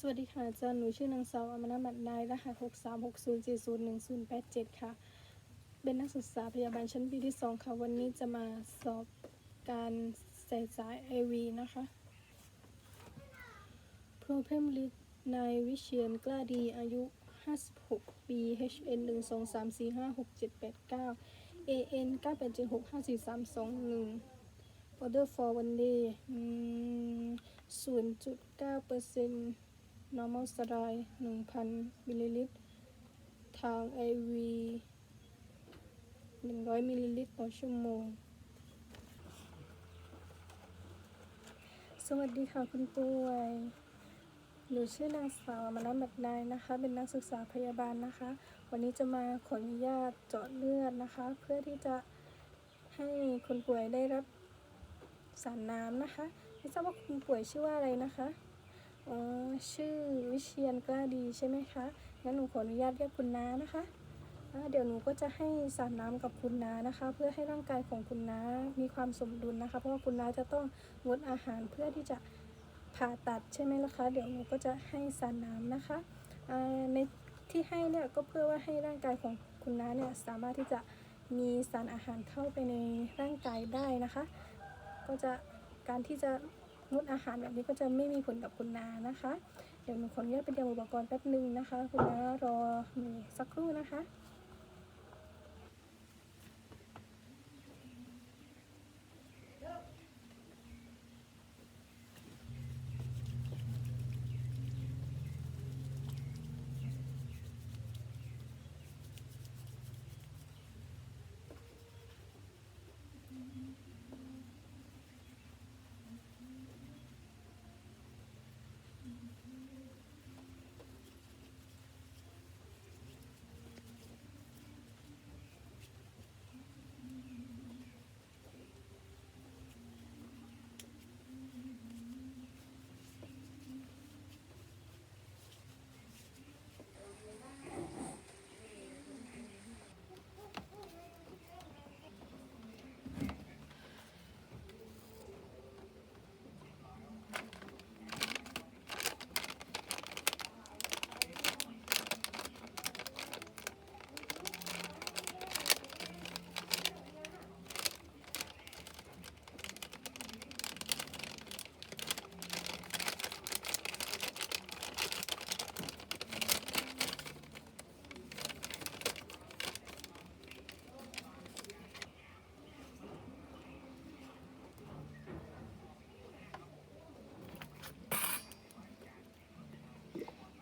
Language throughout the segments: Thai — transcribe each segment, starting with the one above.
สวัสดีค่ะอาจารย์หนูชื่อนางสาวอมรบัตนายรหัส6 3 6 0 7 0 1 0 8 7 ค่ะ เป็นนักศึกษาพยาบาลชั้นปีที่ 2 ค่ะ วันนี้จะมาสอบการใส่สาย IV นะคะ Problem List นายวิเชียนกล้าดีอายุ 56 ปี HN 1 2 3 4 5 6 7 8 9 AN 9 8 7 6 5 4 3 2 1 Order for one day อืม0.9เปอร์เซ็นต์ normal steroid 1,000มิลลิลิตร ทาง IV 100มิลลิลิตรต่อชั่วโมง สวัสดีค่ะคุณป่วย หนูชื่อนางสาวมานะบัดนายนะคะ เป็นนักศึกษาพยาบาลนะคะ วันนี้จะมาขออนุญาตเจาะเลือดนะคะ เพื่อที่จะให้คนป่วยได้รับสารน้ำนะคะ ไม่ทราบว่าคุณป่วยชื่อว่าอะไรนะคะ อ๋อชื่อวิเชียนกล้าดีใช่ไหมคะ งั้นหนูขออนุญาตเรียกคุณน้านะคะเดี๋ยวหนูก็จะให้สารน้ำกับคุณน้านะคะ เพื่อให้ร่างกายของคุณน้ามีความสมดุลนะคะ เพราะว่าคุณน้าจะต้องงดอาหารเพื่อที่จะผ่าตัดใช่ไหมล่ะคะ เดี๋ยวหนูก็จะให้สารน้ำนะคะในที่ให้เนี่ยก็เพื่อว่าให้ร่างกายของคุณน้าเนี่ยสามารถที่จะมีสารอาหารเข้าไปในร่างกายได้นะคะ ก็จะการที่จะ งดอาหารแบบนี้ก็จะไม่มีผลกับคุณนานะคะ เดี๋ยวหนูขออนุญาตไปเตรียมอุปกรณ์แป๊บหนึ่งนะคะ คุณนารอสักครู่นะคะ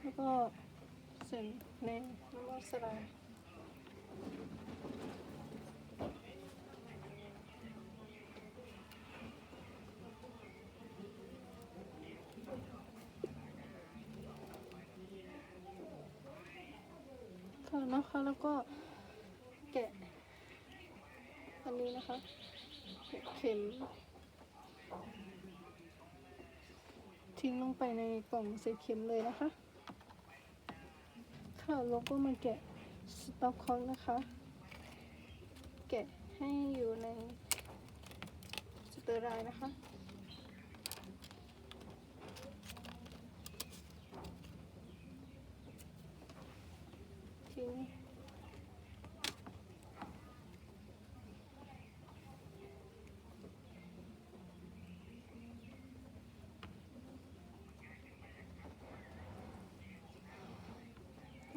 แล้ว ก็เส้นในน้ำมันสลายค่ะนะคะแล้วก็แกะอันนี้นะคะเข็มทิ้งลงไปในกล่องใส่เข็มเลยนะคะ ค่ะแล้วก็มาแกะสต็อกคอนนะคะ แกะให้อยู่ในสเตอร์ไรด์นะคะทีนี้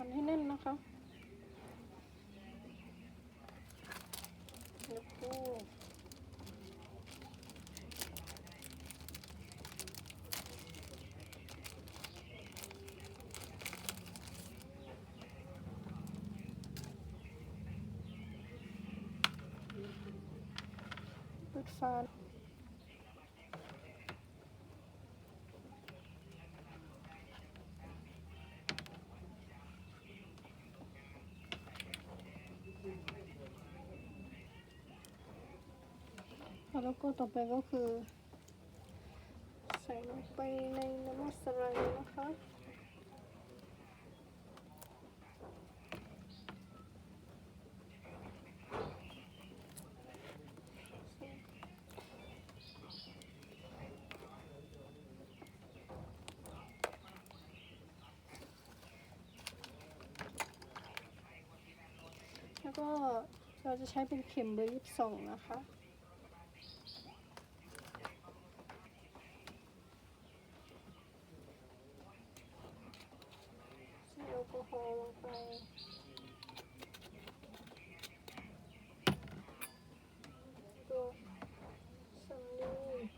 ทำให้แน่นนะคะแล้วก็ปิดฝา แล้วก็ต่อไปก็คือ ใส่ลงไปในน้ำมัสลด์นะคะแล้วก็เราจะใช้เป็นเข็มเบอร์ยี่สิบสองนะคะ ใส่แอลกอฮอล์ลงไป ตัวสำลีใ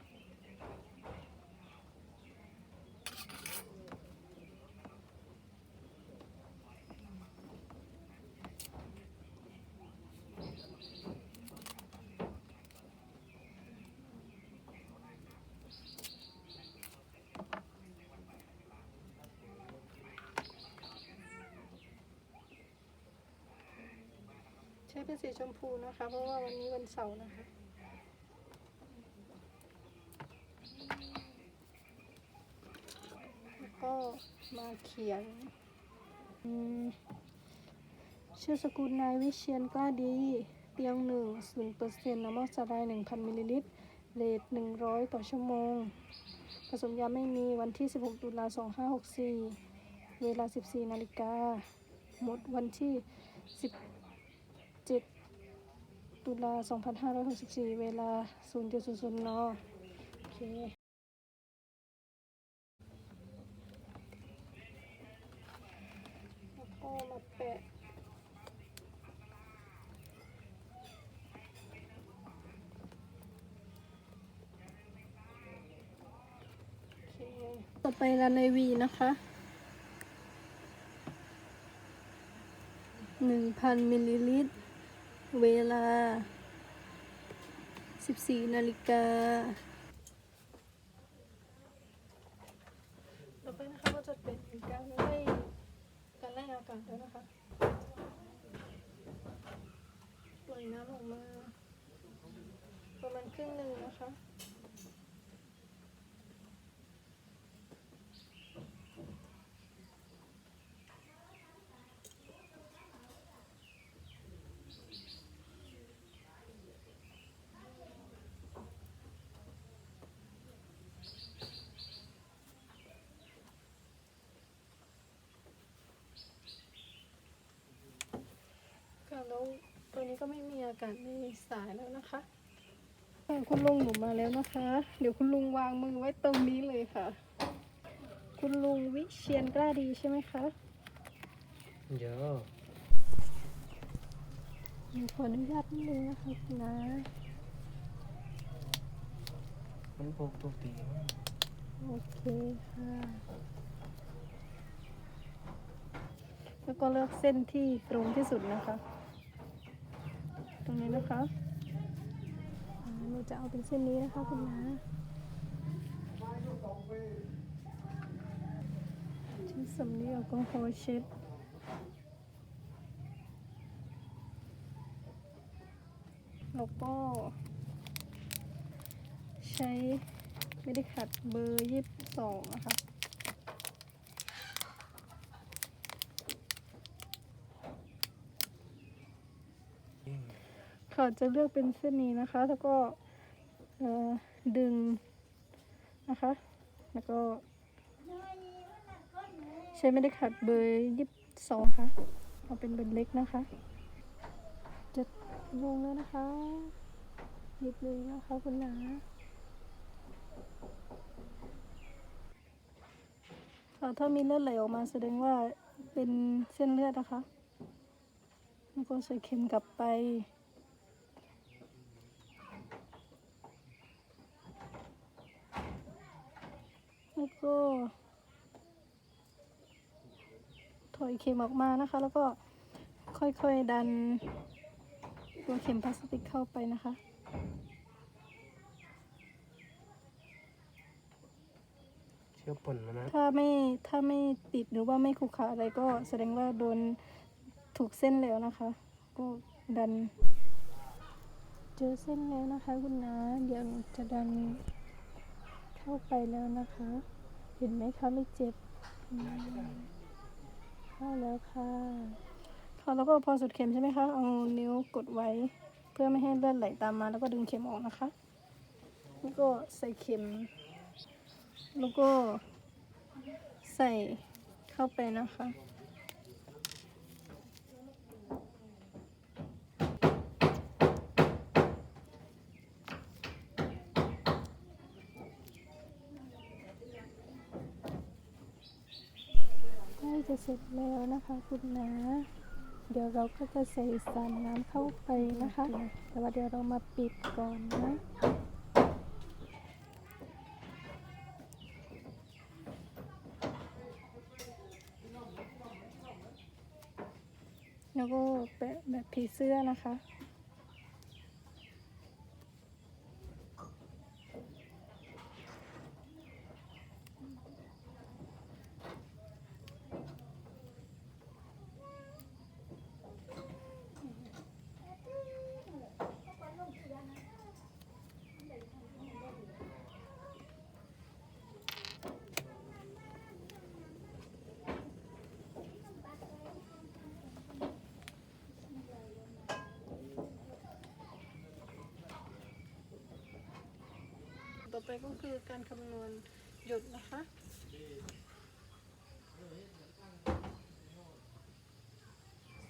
ช้เป็นสีชมพูนะคะ เพราะว่าวันนี้วันเสาร์นะคะ แล้วก็มาเขียนชื่อสกุลนายวิเชียนกล้าดี เตียงหนึ่งศูนย์เปอร์เซ็นต์น้ำมันสไลด์หนึ่งพันมิลลิลิตรเลทหนึ่งร้อยต่อชั่วโมง ผสมยาไม่มีวันที่ 16 ตุลา2564เวลา 14 นาฬิกา หมดวันที่17 ตุลา 2564 เวลา 0.00นโอเคแล้วก็มาแปะโอเคต่อไปลาในวีนะคะหนึ่งพันมิลลิลิตร เวลาสิบสี่นาฬิกาต่อไปนะคะก็จะเป็นการไล่การไล่อากาศแล้วนะคะปล่อยน้ำออกมา ประมาณครึ่งหนึ่งนะคะแล้วตัวนี้ ก็ไม่มีอากาศในสายแล้วนะคะค่ะคุณลุงหนูมาแล้วนะคะ เดี๋ยวคุณลุงวางมือไว้ตรงนี้เลยค่ะ คุณลุงวิเชียนกล้าดีใช่ไหมคะเยอะหนูขออนุญาตนิดนึงนะคะคุณนะมันปกติโอเคค่ะ แล้วก็เลือกเส้นที่ตรงที่สุดนะคะ ตรงนี้นะคะอ่าหนูจะเอาเป็นเส้นนี้นะคะคุณนะใช้สำลีแอลกอฮอล์เช็ดแล้วก็ ใช้ไม่ได้ขัดเบอร์ยี่สิบสองนะคะ ค่ะจะเลือกเป็นเส้นนี้นะคะ แล้วก็ดึงนะคะ แล้วก็ ใช้ไม่ได้ขัดเบอร์ยี่สิบสองค่ะเอาเป็นเบอร์เล็กนะคะจะลงแล้วนะคะนิดนึงนะคะคุณนาค่ะถ้ามีเลือดไหลออกมาแสดงว่าเป็นเส้นเลือดนะคะ แล้วก็ใส่เข็มกลับไป แล้วก็ถอยเข็มออกมานะคะ แล้วก็ค่อยๆดันตัวเข็มพลาสติกเข้าไปนะคะเชื่อป่นมานะถ้าไม่ถ้าไม่ติดหรือว่าไม่ขรุขระอะไรก็แสดงว่าโดนถูกเส้นแล้วนะคะ ก็ดัน เจอเส้นแล้วนะคะคุณนาเดี๋ยวหนูจะดัน เข้าไปแล้วนะคะ เห็นไหมคะไม่เจ็บเข้าแล้วค่ะเอาแล้วก็พอสุดเข็มใช่ไหมคะ เอานิ้วกดไว้ เพื่อไม่ให้เลือดไหลตามมา แล้วก็ดึงเข็มออกนะคะ แล้วก็ใส่เข็ม แล้วก็ใส่เข้าไปนะคะ จะเสร็จแล้วนะคะคุณนะเดี๋ยวเราก็จะใส่สารน้ำเข้าไปนะคะ แต่ว่าเดี๋ยวเรามาปิดก่อนนะแล้วก็แปะแบบผีเสื้อนะคะ อไปก็คือการคำนวณหยดนะคะ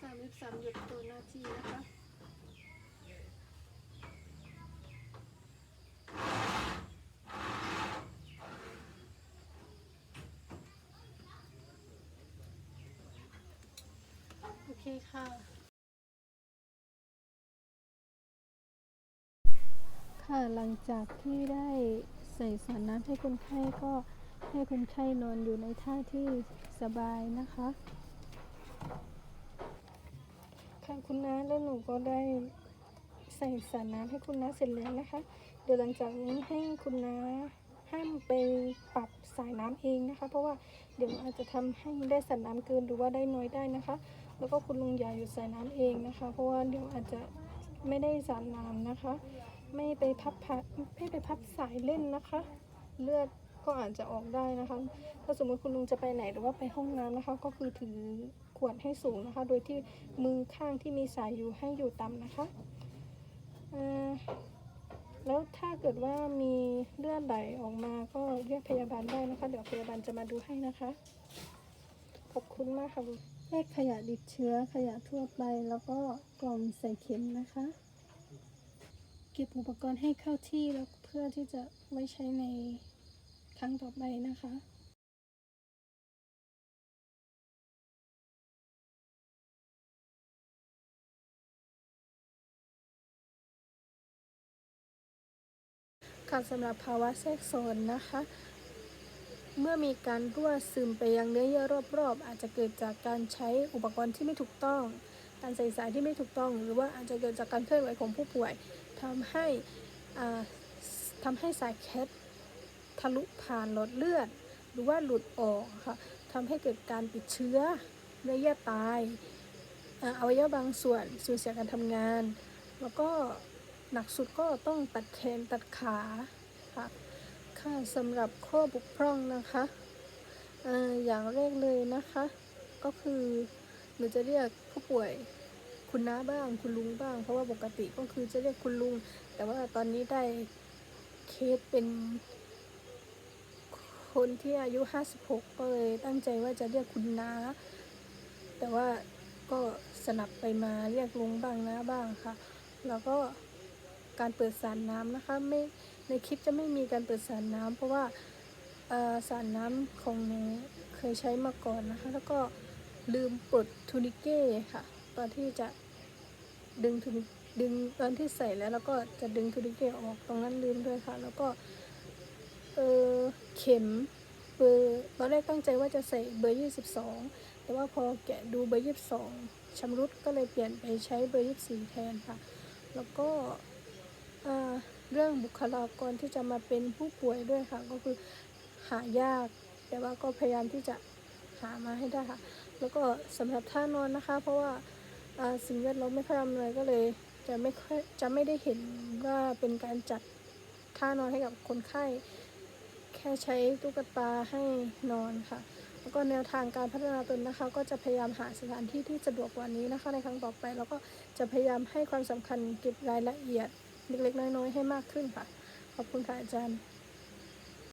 สามสิบสามหยดต่อนาทีนะคะโอเคค่ะ ค่ะหลังจากที่ได้ใส่สารน้ำให้คนไข้ก็ให้คนไข้นอนอยู่ในท่าที่สบายนะคะ ค่ะคุณน้าแล้วหนูก็ได้ใส่สารน้ำให้คุณน้าเสร็จแล้วนะคะ เดี๋ยวหลังจากนี้ให้คุณน้าห้ามไปปรับสายน้ำเองนะคะ เพราะว่าเดี๋ยวอาจจะทำให้ได้สารน้ำเกินหรือว่าได้น้อยได้นะคะ แล้วก็คุณลุงอย่าหยุดสายน้ำเองนะคะ เพราะว่าเดี๋ยวอาจจะไม่ได้สารน้ำนะคะ ไม่ไปพับพับไม่ไปพับสายเล่นนะคะ เลือดก็อาจจะออกได้นะคะ ถ้าสมมติคุณลุงจะไปไหนหรือว่าไปห้องน้ำนะคะ ก็คือถือขวดให้สูงนะคะ โดยที่มือข้างที่มีสายอยู่ให้อยู่ต่ำนะคะแล้วถ้าเกิดว่ามีเลือดไหลออกมาก็เรียกพยาบาลได้นะคะ เดี๋ยวพยาบาลจะมาดูให้นะคะ ขอบคุณมากค่ะแยกขยะดิบเชื้อขยะทั่วไปแล้วก็กล่องใส่เข็มนะคะ ก็บอุปกรณ์ให้เข้าที่แล้วเพื่อที่จะไว้ใช้ในครั้งต่อไปนะคะค่ะสำหรับภาวะแทรกซ้อนนะคะ เมื่อมีการรั่วซึมไปยังเนื้อเยื่อรอบๆ อาจจะเกิดจากการใช้อุปกรณ์ที่ไม่ถูกต้อง การใส่สายที่ไม่ถูกต้อง หรือว่าอาจจะเกิดจากการเคลื่อนไหวของผู้ป่วย ทำให้ทำให้สายแคททะลุผ่านหลอดเลือด หรือว่าหลุดออกค่ะทำให้เกิดการติดเชื้อเนื้อเยื่อตายอวัยวะบางส่วนสูญเสียการทำงาน แล้วก็หนักสุดก็ต้องตัดแขนตัดขาค่ะค่ะสำหรับข้อบกพร่องนะคะเอ่ออย่างแรกเลยนะคะ ก็คือหนูจะเรียกผู้ป่วย คุณน้าบ้าง คุณลุงบ้าง เพราะว่าปกติก็คือจะเรียกคุณลุง แต่ว่าตอนนี้ได้เคสเป็น คนที่อายุ56ก็เลยตั้งใจว่าจะเรียกคุณน้า แต่ว่าก็สนับไปมาเรียกลุงบ้างนะบ้างค่ะ แล้วก็การเปิดสารน้ำนะคะไม่ในคลิปจะไม่มีการเปิดสารน้ำเพราะว่าสารน้ำของหนูเคยใช้มาก่อนนะคะ แล้วก็ลืมปลดทูนิเก้ค่ะ อนที่จะดึงทูนิดึงตอนที่ใส่แล้วแล้วก็จะดึงทูนิเก้ออกตรงนั้นลืมด้วยค่ะ แล้วก็เออเข็มเบอร์ตอนแรกตั้งใจว่าจะใส่เบอร์ 22 แต่ว่าพอแกะดูเบอร์ 22ชำรุดก็เลยเปลี่ยนไปใช้เบอร์ 24 แทนค่ะ แล้วก็เรื่องบุคลากรที่จะมาเป็นผู้ป่วยด้วยค่ะ ก็คือหายาก แต่ว่าก็พยายามที่จะหามาให้ได้ค่ะ แล้วก็สำหรับท่านอนนะคะ เพราะว่า สิ่งแวดล้อมไม่ค่อยอำนวยก็เลยจะไม่ค่อยจะไม่ได้เห็นว่าเป็นการจัดท่านอนให้กับคนไข้ แค่ใช้ตุ๊กตาให้นอนค่ะ แล้วก็แนวทางการพัฒนาตนนะคะ ก็จะพยายามหาสถานที่ที่สะดวกกว่านี้นะคะ ในครั้งต่อไป แล้วก็จะพยายามให้ความสำคัญเก็บรายละเอียดเล็กๆน้อยๆให้มากขึ้นค่ะ ขอบคุณค่ะอาจารย์